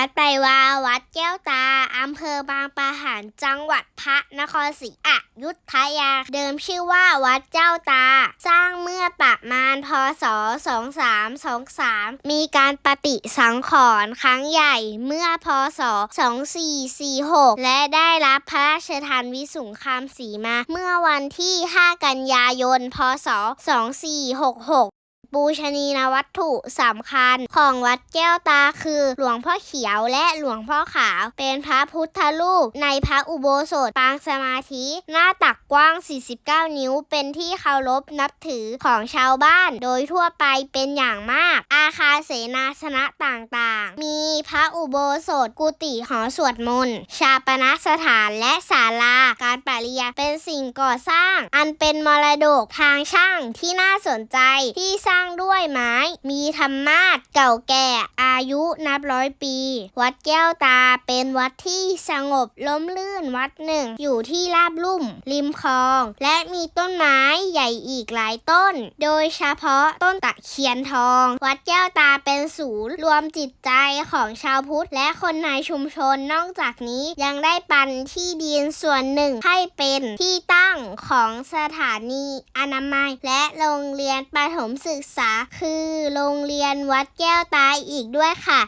วัดไปว่าวัดแก้วตาอำเภอบางปะหันจังหวัดพระนครศรีอยุธยา เดิมชื่อว่าวัดเจ้าตา สร้างเมื่อประมาณพศ 2323 มีการปฏิสังขรณ์ครั้งใหญ่เมื่อพศ 2446 และได้รับพระราชทานวิสุงคามสีมา เมื่อวันที่ 5 กันยายน พศ 2466 ปูชนียวัตถุสำคัญของวัดแก้วตาคือหลวงพ่อเขียวและหลวงพ่อขาว เป็นพระพุทธรูปในพระอุโบสถปางสมาธิ หน้าตักกว้าง 49 นิ้ว เป็นที่เคารพนับถือของชาวบ้านโดยทั่วไปเป็นอย่างมาก อาคารเสนาสนะต่างๆ มีพระอุโบสถกุฏิหอสวดมนต์ชาปนสถานและศาลาการปริยาเป็นสิ่งก่อสร้าง อันเป็นมรดกทางช่างที่น่าสนใจที่สร้างางด้วยไม้ มีธรรมาสเก่าแก่ อายุนับร้อยปี วัดแก้วตาเป็นวัดที่สงบล้มลื่นวัดหนึ่ง อยู่ที่ราบลุ่ม ริมคลอง และมีต้นไม้ใหญ่อีกหลายต้น โดยเฉพาะต้นตะเคียนทอง วัดแก้วตาเป็น ศูนย์รวมจิตใจของชาวพุทธและคนในชุมชนนอกจากนี้ยังได้ปันที่ดินส่วนหนึ่งให้เป็นที่ตั้งของสถานีอนามัย และโรงเรียนประถมศึกษา คือโรงเรียนวัดแก้วตาอีกด้วยค่ะ